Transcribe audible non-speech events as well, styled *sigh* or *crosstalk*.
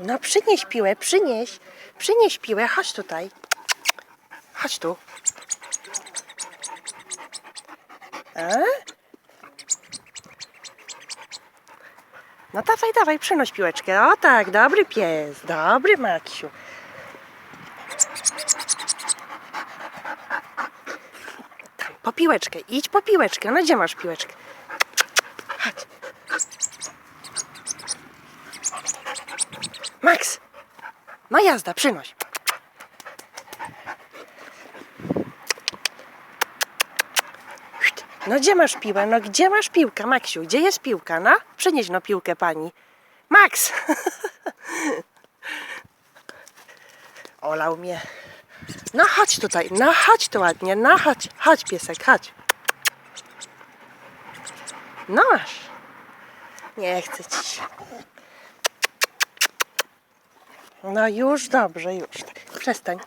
No przynieś piłę, przynieś. Przynieś piłę, chodź tutaj. Chodź tu. A? No dawaj, dawaj, przynoś piłeczkę. O tak, dobry pies, dobry Maksiu. Tam, po piłeczkę, idź po piłeczkę. No gdzie masz piłeczkę? Chodź. Max! No jazda, przynoś. No gdzie masz piłę? No gdzie masz piłkę, Maksiu? Gdzie jest piłka? No, przynieś no piłkę pani. Max! *laughs* Olał mnie. No chodź tutaj, no chodź tu ładnie, no chodź, chodź piesek, chodź. No masz. Nie chcę ci. No już dobrze, już. Przestań.